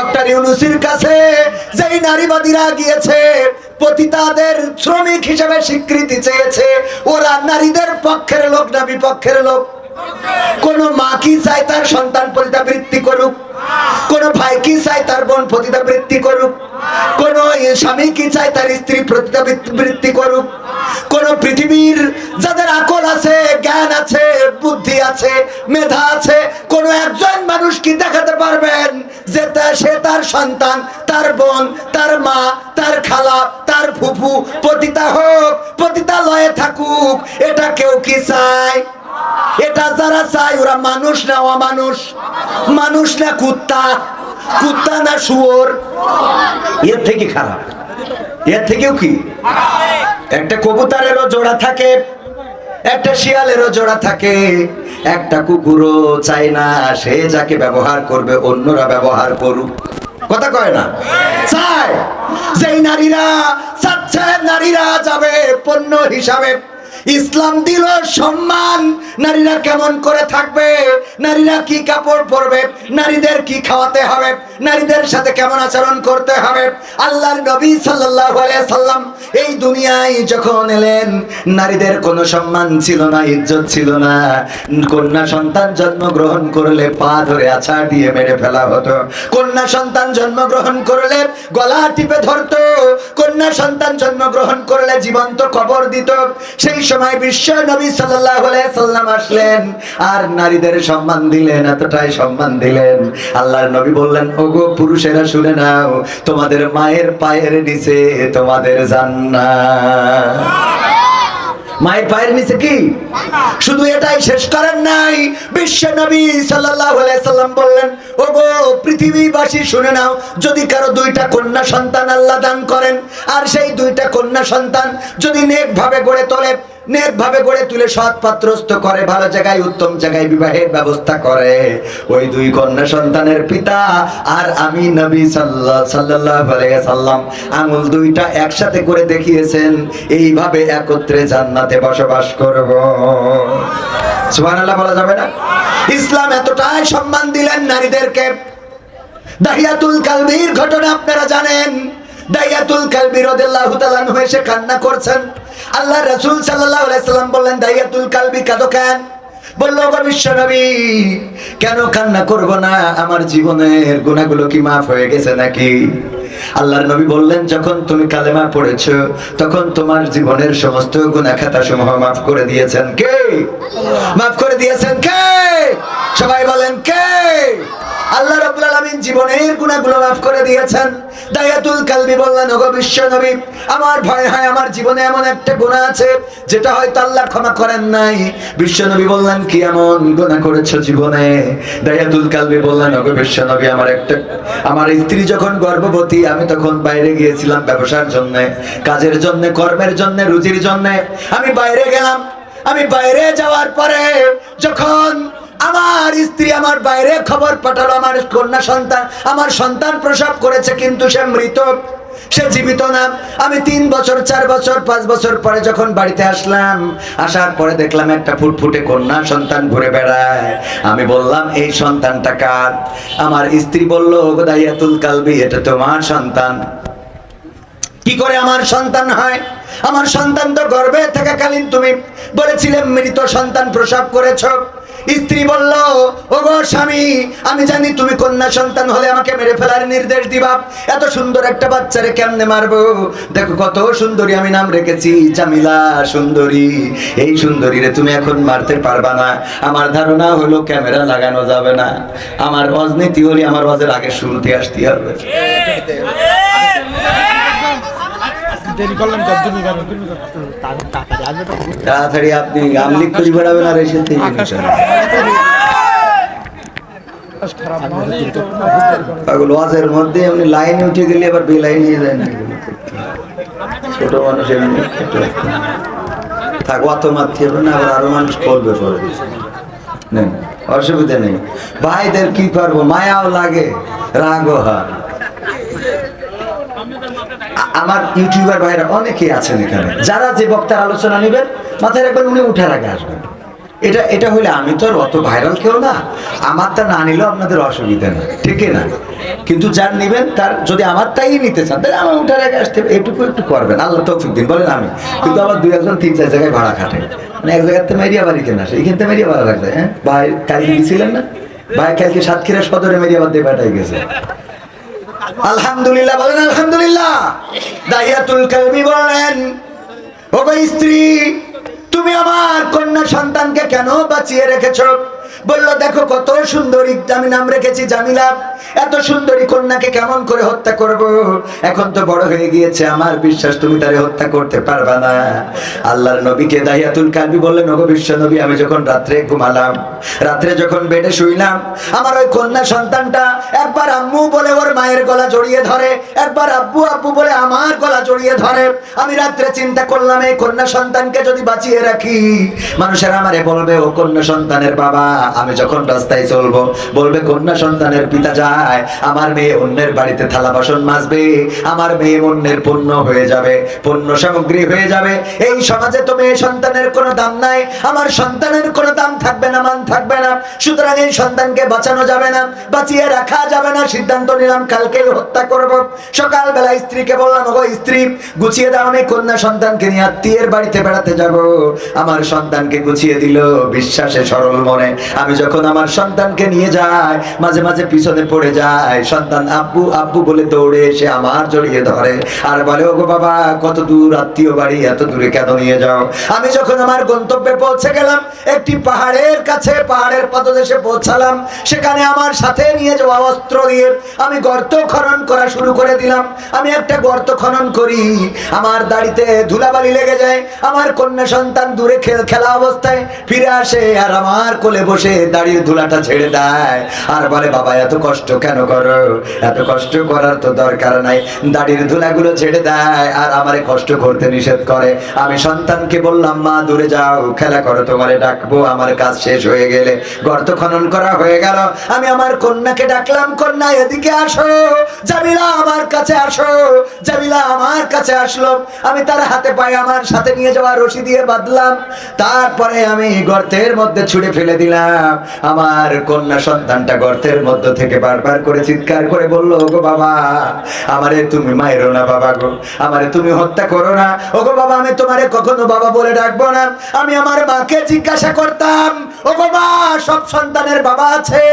Doctor ইউনুসির কাছে যেই নারীবাদীরা গিয়েছে, পতিতাদের শ্রমিক হিসেবে স্বীকৃতি চেয়েছে, ওরা নারীদের পক্ষের লোক না বিপক্ষের লোক। কোন মা কি চায় তার সন্তান পতিতাবৃত্তি করুক? কোন ভাই কি চায় তার বোন পতিতাবৃত্তি করুক? কোন স্বামী কি চায় তার স্ত্রী পতিতাবৃত্তি করুক? কোন পৃথিবীর যাদের আকল আছে, জ্ঞান আছে, বুদ্ধি আছে, মেধা আছে, কোন একজন মানুষ কি দেখাতে পারবেন যে সে তার সন্তান, তার বোন, তার মা, তার খালা, তার ফুফু, পতিতা হোক, পতিতালয়ে থাকুক, এটা কেউ কি চায়? এটা যারা চায়, ওরা মানুষ না অমানুষ? মানুষ না কুত্তা? কুত্তা না শুয়োর? এর থেকে খারাপ। এর থেকেও কি? একটা কবুতরেরও জোড়া থাকে, একটা শিয়ালেরও জোড়া থাকে। একটা কুকুরও চায় না, সে যাকে ব্যবহার করবে, অন্যরা ব্যবহার করুক। কথা কয় না? চায়। যেই নারীরা, চাচ্ছে, নারীরা যাবে পণ্য হিসাবে ইসলাম দিল সম্মান। নারীরা কেমন করে থাকবে? নারীরা কি কাপড় পরবে? নারীদের কি খাওয়াতে হবে? নারীদের সাথে কেমন আচরণ করতে হবে? আল্লাহর নবী সাল্লাল্লাহু আলাইহি সাল্লাম এই দুনিয়ায় যখন এলেন, নারীদের কোনো সম্মান ছিল না, ইজ্জত ছিল না। কন্যা সন্তান জন্ম গ্রহণ করলে পা ধরে আছাড় দিয়ে মেরে ফেলা হতো। কন্যা সন্তান জন্ম গ্রহণ করলে গলা টিপে ধরতো। কন্যা সন্তান জন্ম গ্রহণ করলে জীবন্ত কবর দিত। সেই সময় বিশ্ব নবী সাল্লাল্লাহু আলাইহি সাল্লাম আসলেন, আর নারীদের সম্মান দিলেন, এতটাই সম্মান দিলেন। আল্লাহর নবী বললেন ওগো পুরুষেরা শুনে নাও, তোমাদের মায়ের পায়ের নিচে তোমাদের জান্নাত। মায়ের পায়ের নিচে কি? শুধু এটাই শেষ করেন নাই। বিশ্ব নবী সাল্লাম বললেন, ওগো, পৃথিবীবাসী শুনে নাও, যদি কারও দুইটা কন্যা সন্তান আল্লাহ দান করেন, আর সেই দুইটা কন্যা সন্তান যদি নেক ভাবে গড়ে তোলে নেক ভাবে গড়ে তুলে সৎ পাত্রস্থ করে, ভালো জায়গায়, উত্তম জায়গায় বিবাহের ব্যবস্থা করে। ওই দুই কন্যা সন্তানের পিতা আর আমি নবী সাল্লাল্লাহু আলাইহি সাল্লাম। আঙুল দুইটা একসাথে করে দেখিয়েছেন, এইভাবে একত্রে জান্নাতে বসবাস করব। সুবহানাল্লাহ বলা যাবে না? ইসলাম এতটাই সম্মান দিলেন নারীদেরকে। দাহিয়াতুল কালবির ঘটনা আপনারা জানেন। দাহিয়াতুল কালবি রাদিয়াল্লাহু তাআলা কান্না করছেন। আল্লাহ রাসূল সাল্লাল্লাহু আলাইহি সাল্লাম বললেন দাহিয়াতুল কালবি কাঁদো কেন? বলল কেন কান্না করব না? আমার জীবনের কি মাফ হয়ে গেছে নাকি? আল্লাহর নবী বললেন, যখন তুমি কালেমা পড়েছো, তখন তোমার জীবনের সমস্ত গুনাহ খাতা সমূহ মাফ করে দিয়েছেন কে? মাফ করে দিয়েছেন কে? সবাই বলেন, কে? আল্লাহ রাব্বুল আলামিন জীবনের গুনাহগুলো মাফ করে দিয়েছেন। দায়াতুল কালবি বললেন, ওগো বিশ্ব নবী, আমার ভয় হয়, আমার জীবনে এমন একটা গুনাহ আছে, যেটা হয়তো আল্লাহ ক্ষমা করেন নাই। বিশ্ব নবী বললেন, কি এমন গুনাহ করেছ জীবনে? দায়াতুল কালবি বললেন, ওগো বিশ্ব নবী, আমার একটা, আমার স্ত্রী যখন গর্ভবতী, আমি তখন বাইরে গিয়েছিলাম ব্যবসার জন্য, কাজের জন্য, কর্মের জন্য, রুজির জন্য। আমি বাইরে গেলাম। আমি বাইরে যাওয়ার পরে যখন আমার স্ত্রী আমার বাইরে খবর পাঠালো, আমার কন্যা সন্তান, আমার সন্তান প্রসব করেছে, কিন্তু সে মৃত। সে জীবিত না। আমি তিন বছর, চার বছর, পাঁচ বছর পরে যখন বাড়িতে আসলাম, আসার পরে দেখলাম একটা ফুটফুটে কন্যা সন্তান ঘুরে বেড়ায়। আমি বললাম, এই সন্তানটা কার? আমার স্ত্রী বলল দাইয়াতুল কালবি, এটা তোমার সন্তান। কি করে আমার সন্তান হয়? আমার সন্তান তো গর্বে থাকাকালীন তুমি বলেছিলে, মৃত সন্তান প্রসব করেছ। স্ত্রী বলল ও গো স্বামী, আমি জানি তুমি কন্যা সন্তান হলে আমাকে মেরে ফেলার নির্দেশ দিবা। এত সুন্দর একটা বাচ্চারে কেমনে মারবো? দেখো কত সুন্দরী আমি নাম রেখেছি, জামিলা সুন্দরী। এই সুন্দরী রে তুমি এখন মারতে পারবা না। আমার ধারণা হলো ক্যামেরা লাগানো যাবে না। আমার অজনীতি হলে আমার অজের আগে শুরুতে আসতে হবে। দেরি করলাম তুমি কেন তাড়াতাড়ি আপনি আমলিক খুঁজে বেড়াবেন আর এসে পাগল ওয়াজের মধ্যে এমনি লাইনে উঠে গেলে আবার বেলাইন যায় না। ছোট মানুষ এমনি থাক অত মারতে হবে না আবার আরও মানুষ করবে পরে। নেন, অসুবিধা নেই। ভাইদের কি করব? মায়াও লাগে রাগও হয়। আমার ইউটিউবার ভাইরা অনেকেই আছেন এখানে। যারা যে বক্তার আলোচনা নেবেন, মাথায় রাখবেন উনি উঠার আগে আসবেন। এটা এটা হলে আমি তো আর অত ভাইরাল কেউ না। আমারটা না নিলেও আপনাদের অসুবিধা নেই ঠিক না? কিন্তু যার নেবেন, তার যদি আমার তাই নিতে চান, তাহলে আমার উঠার আগে আসতে এটুকু একটু করবেন। আল্লাহ তৌফিক দিন, বলেন আমি। কিন্তু আমার দুই একজন, তিন চার জায়গায় ভাড়া খাটে। মানে এক জায়গাতে মেরিয়া বাড়ি কেনা আসে। এখান থেকে মেরিয়া ভাড়া লাগবে হ্যাঁ? ভাই, কালকে গেছিলেন না? ভাই, কালকে সাতক্ষীরা সদরে মেরিয়া বাদ দিয়ে পাঠাই গেছে। আলহামদুলিল্লাহ, বলেন আলহামদুলিল্লাহ। দাহিয়াতুল কালবি বলেন, ওগো স্ত্রী, তুমি আমার কন্যা সন্তানকে কেন বাঁচিয়ে রেখেছো? বলল, দেখো কত সুন্দরী, আমি নাম রেখেছি জামিলা। এত সুন্দরী কন্যাকে কেমন করে হত্যা করব? এখন তো বড় হয়ে গিয়েছে, আমার বিশ্বাস তুমি তারে হত্যা করতে পারবা না। আল্লাহর নবীকে দাহিয়াতুল কালবি বললেন, ওগো বিশ্ব নবী, আমি যখন রাত্রে ঘুমালাম, রাত্রে যখন বেডে শুইলাম, আমার ওই কন্যা সন্তানটা একবার আম্মু বলে ওর মায়ের গলা জড়িয়ে ধরে, একবার আব্বু আব্বু বলে আমার গলা জড়িয়ে ধরে। আমি রাত্রে চিন্তা করলাম, এই কন্যা সন্তানকে যদি বাঁচিয়ে রাখি, মানুষের আমারে বলবে, ও কন্যা সন্তানের বাবা আমি যখন রাস্তায় চলবো, বলবে, কন্যা সন্তানের পিতা যায়, আমার মেয়ে অন্যের বাড়িতে থালা বাসন মাজবে, আমার মেয়ে অন্যের পণ্য হয়ে যাবে, পণ্য সামগ্রী হয়ে যাবে। এই সমাজে তো মেয়ে সন্তানের কোনো দাম নাই, আমার সন্তানের কোনো দাম থাকবে না, মান থাকবে না। সুতরাং এই সন্তানকে বাঁচানো যাবে না, বাঁচিয়ে রাখা যাবে না। সিদ্ধান্ত নিলাম কালকে হত্যা করব। সকালবেলা স্ত্রীকে বললাম, ওগো স্ত্রী, গুছিয়ে দাও, আমি কন্যা সন্তানকে নিয়ে আত্মীয়ের বাড়িতে বেড়াতে যাব। আমার সন্তানকে গুছিয়ে দিল, বিশ্বাসে সরল মনে। আমি যখন আমার সন্তানকে নিয়ে যাই, মাঝে মাঝে পিছনে পড়ে যায় সন্তান আব্বু আব্বু বলে দৌড়ে এসে আমার জড়িয়ে ধরে। আর বলে, ওগো বাবা, কত দূর আত্মীয় বাড়ি, এত দূরে কেন নিয়ে যাও? আমি যখন আমার গন্তব্যে পৌঁছে গেলাম, একটি পাহাড়ের কাছে, পাহাড়ের পদদেশে পৌঁছালাম। সেখানে আমার সাথে নিয়ে যাওয়া অস্ত্র দিয়ে আমি গর্ত খনন করা শুরু করে দিলাম। আমি একটা গর্ত খনন করি, আমার দাড়িতে ধুলাবালি লেগে যায়, আমার কন্যা সন্তান দূরে খেল খেলা অবস্থায় ফিরে আসে আর আমার কোলে বসে দাড়ির ধুলাটা ছেড়ে দেয়। আর বলে, বাবা, এত কষ্ট কেন করো? এত কষ্ট করার তো দরকার নাই। দাড়ির ধুলাগুলো ছেড়ে দেয় আর আমারে কষ্ট করতে নিষেধ করে। আমি সন্তানকে বললাম, মা, দূরে যাও, খেলা করো, তোমারে ডাকবো, আমার কাজ শেষ হয়ে গেলে গর্ত খনন করা হয়ে গেল। আমি আমার কন্যাকে ডাকলাম, কন্যা, এদিকে আসো। জামিলা আমার কাছে আসো। জামিলা আমার কাছে আসলো। আমি তার হাতে পায়ে আমার সাথে নিয়ে যাওয়া রশি দিয়ে বাঁধলাম। তারপরে আমি গর্তের মধ্যে ছুঁড়ে ফেলে দিলাম। আমার কন্যা সন্তানটা গর্তের মধ্য থেকে বারবার করে চিৎকার করে ওগো বাবা, আমারে তুমি না বাবা গো, আমারে তুমি হত্যা করো না। ওগো বাবা, আমি তোমারে কখনো বাবা বলে ডাকবো না। আমি আমার মাকে জিজ্ঞাসা করতাম, ওগো মা, সব সন্তানের বাবা আছে,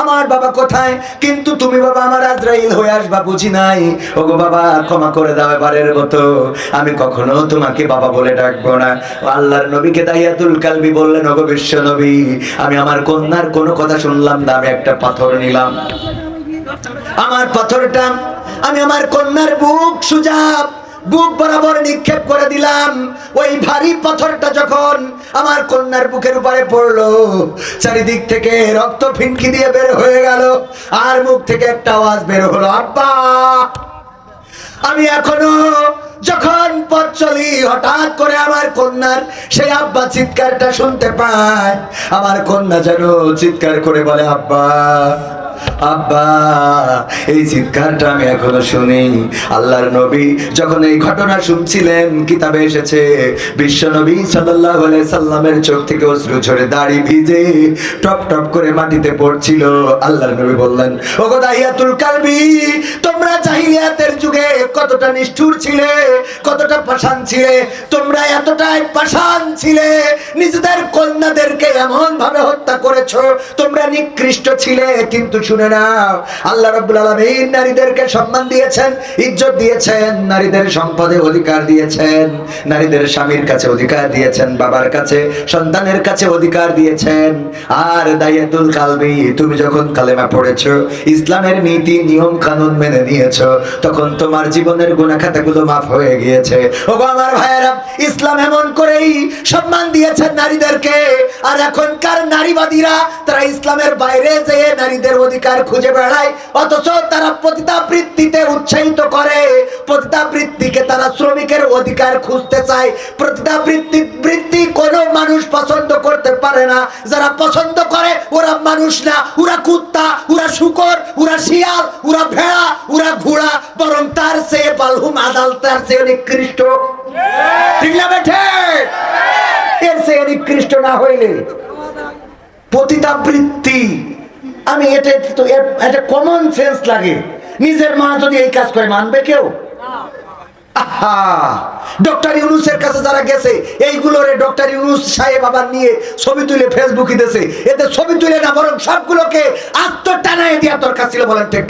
আমার বাবা কোথায়? কিন্তু তুমি বাবা আমার আজরাইল হয়ে আসবা বুঝি নাই। ওগো বাবা, ক্ষমা করে দাও এবারের মতো। আমি কখনো তোমাকে বাবা বলে ডাকবো না। আল্লাহর নবীকে দাহিয়াতুল কালবি বললেন, ওগো বিশ্ব নবী, আমি আমার কন্যার কোনো কথা শুনলাম না, আমি একটা পাথর নিলাম। আমার পাথরটা, আমি আমার কন্যার বুক সুজাব, বুক বরাবর নিক্ষেপ করে দিলাম। ওই ভারী পাথরটা যখন আমার কন্যার বুকের উপরে পড়ল, চারিদিক থেকে রক্ত ফিনকি দিয়ে বের হয়ে গেল, আর মুখ থেকে একটা আওয়াজ বের হলো, আব্বা! আমি এখনও যখন পথ চলি, হঠাৎ করে আমার কন্যার সেই আব্বা চিৎকারটা শুনতে পায় আমার কন্যা যেন চিৎকার করে বলে, আব্বা আব্বা, এই চিৎকারটা আমি এখনও শুনি। আল্লাহর নবী যখন এই ঘটনা শুনছিলেন, কিতাবে এসেছে, বিশ্ব নবী আলাইহি সাল্লামের চোখ থেকে অশ্রু ঝরে দাড়ি ভিজে টপ টপ করে মাটিতে পড়ছিল। আল্লাহর নবী বললেন কালবি, তোমরা জাহিলিয়াতের যুগে কতটা নিষ্ঠুর ছিলে, কতটা ছিলে, তোমরা এতটাই পাষাণ ছিলে, নিজেদের কন্যাদেরকে এমন ভাবে হত্যা করেছ, তোমরা নিকৃষ্ট ছিলে, কিন্তু শুনে নাও। আল্লাহ রাব্বুল আলামিন নারীদেরকে সম্মান দিয়েছেন, ইজ্জত দিয়েছেন, নারীদের সম্পদে অধিকার দিয়েছেন, নারীদের স্বামীর কাছে অধিকার দিয়েছেন, বাবার কাছে, সন্তানের কাছে অধিকার দিয়েছেন। আর দাইয়াতুল কালবি, তুমি যখন কালেমা পড়েছো, ইসলামের নীতি, নিয়ম, কানুন মেনে নিয়েছো, তখন তোমার জীবনের গুণাখাতাগুলো মাফ হয়ে গিয়েছে। ওগো আমার ভাইয়েরা, ইসলাম এমন করেই সম্মান দিয়েছেন নারীদেরকে। আর এখনকার নারীবাদীরা, তারা ইসলামের বাইরে যেয়ে নারীদের অধিকার খুঁজে বেড়ায়, অথচ তারা পতিতাবৃত্তিতে উৎসাহিত করে। পতিতাবৃত্তিকে তারা শ্রমিকের অধিকার খুঁজতে চায়। পতিতাবৃত্তি বৃত্তি কোনো মানুষ পছন্দ করতে পারে না। যারা পছন্দ করে, ওরা মানুষ না। ওরা কুত্তা, ওরা শুকর, ওরা শিয়াল, ওরা ভেড়া, ওরা ঘোড়া, বরং তার চেয়ে বালহুম আদাল, তার চেয়ে নিকৃষ্ট। ঠিক না বেঠে? এর চেয়ে নিকৃষ্ট না হইলে পতিতাবৃত্তি আমি এটা তো এটা কমন সেন্স লাগে। নিজের মা যদি এই কাজ করে, মানবে কেউ? আহা! ডক্টর কাছে যারা গেছে এইগুলোরে ডক্টর সাহেব আবার নিয়ে ছবি তুলে ফেসবুকে এতে ছবি তুলে না, বরং সবগুলোকে আত্মটানায় দিয়ে তোর কাছে বলেন ঠিক